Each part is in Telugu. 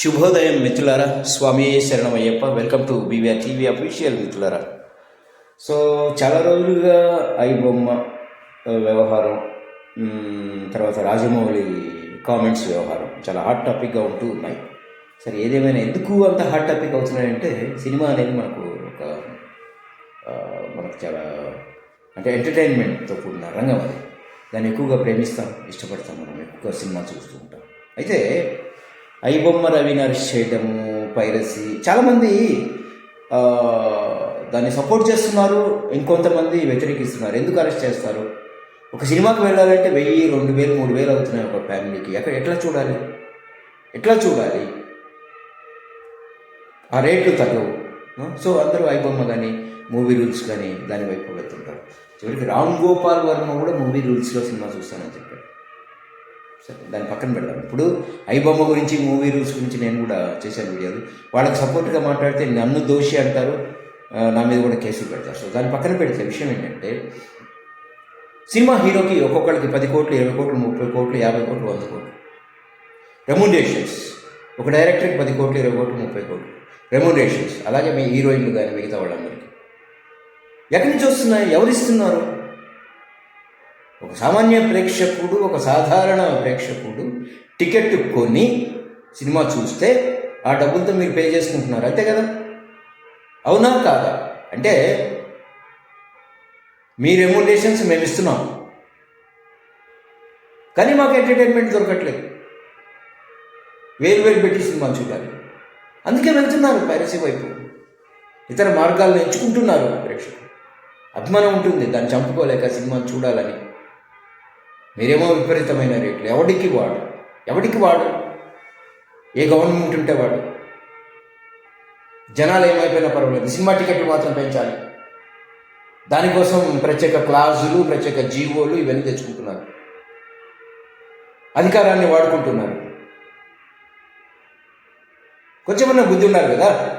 శుభోదయం మిత్రులారా స్వామి శరణమయ్యప్ప. Welcome to BVR TV official మిత్రులారా. సో చాలా రోజులుగా ఐ బొమ్మ వ్యవహారం తర్వాత రాజమౌళి కామెంట్స్ వ్యవహారం చాలా హాట్ టాపిక్గా ఉంటూ ఉన్నాయి. సరే ఏదేమైనా ఎందుకు అంత హాట్ టాపిక్ అవుతున్నాయంటే సినిమా అనేది మనకు ఒక మనకు చాలా అంటే ఎంటర్టైన్మెంట్తో కూడిన రంగం అది. దాన్ని ఎక్కువగా ప్రేమిస్తాం ఇష్టపడతాం మనం ఎక్కువ సినిమా చూస్తూ ఉంటాం. అయితే ఐబొమ్మ రవిని అరెస్ట్ చేయడము పైరసీ. చాలామంది దాన్ని సపోర్ట్ చేస్తున్నారు ఇంకొంతమంది వ్యతిరేకిస్తున్నారు. ఎందుకు అరెస్ట్ చేస్తారు? ఒక సినిమాకి వెళ్ళాలంటే వెయ్యి రెండు వేలు మూడు వేలు అవుతున్నాయి ఒక ఫ్యామిలీకి. ఎక్కడ ఎట్లా చూడాలి? ఎట్లా చూడాలి? ఆ రేట్లు తగ్గవు. సో అందరూ ఐబొమ్మ కానీ మూవీ రూల్స్ కానీ దాని వైపు వెళ్తుంటారు. చివరికి రామ్ గోపాల్ వర్మ కూడా మూవీ రూల్స్లో సినిమా చూస్తానని చెప్పాడు. సరే దాన్ని పక్కన పెడదాం. ఇప్పుడు ఐబొమ్మ గురించి మూవీ రూల్స్ గురించి నేను కూడా చేశాను వీడియోలు. వాళ్ళకి సపోర్ట్గా మాట్లాడితే నన్ను దోషి అంటారు. నా మీద కూడా కేసులు పెడతారు. సో దాన్ని పక్కన పెడితే విషయం ఏంటంటే సినిమా హీరోకి ఒక్కొక్కరికి పది కోట్లు ఇరవై కోట్లు ముప్పై కోట్లు యాభై కోట్లు వంద కోట్లు. రెమ్యూనరేషన్స్ ఒక డైరెక్టర్కి పది కోట్లు ఇరవై కోట్లు ముప్పై కోట్లు. రెమ్యూనరేషన్స్ అలాగే మీ హీరోయిన్లు కానీ మిగతా వాళ్ళందరికీ. ఎక్కడి నుంచి వస్తున్నాయి? ఎవరు ఇస్తున్నారు? ఒక సామాన్య ప్రేక్షకుడు ఒక సాధారణ ప్రేక్షకుడు టికెట్ కొని సినిమా చూస్తే ఆ డబ్బులతో మీరు పే చేసుకుంటున్నారు. అంతే కదా? అవునా కాదా? అంటే మీ రెమ్యునరేషన్స్ మేము ఇస్తున్నాం. కానీ మాకు ఎంటర్టైన్మెంట్ దొరకట్లేదు. వేరు వేరు పెట్టి సినిమా చూడాలి. అందుకే వెళ్తున్నారు పైరసీ వైపు. ఇతర మార్గాలను ఎంచుకుంటున్నారు ప్రేక్షకులు. అభిమానం ఉంటుంది దాన్ని చంపుకోలేక సినిమా చూడాలని. మీరేమో విపరీతమైన రేట్లు. ఎవడికి వాడు? ఎవడికి వాడు? ఏ గవర్నమెంట్ ఉంటే వాడు? జనాలు ఏమైపోయినా పర్వాలేదు. సినిమా టికెట్లు మాత్రం పెంచాలి. దానికోసం ప్రత్యేక క్లాజులు ప్రత్యేక జీవోలు ఇవన్నీ తెచ్చుకుంటున్నారు. అధికారాన్ని వాడుకుంటున్నారు. కొంచెమన్నా బుద్ధి ఉండాలి కదా?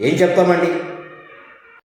ఏం చెప్తామండి?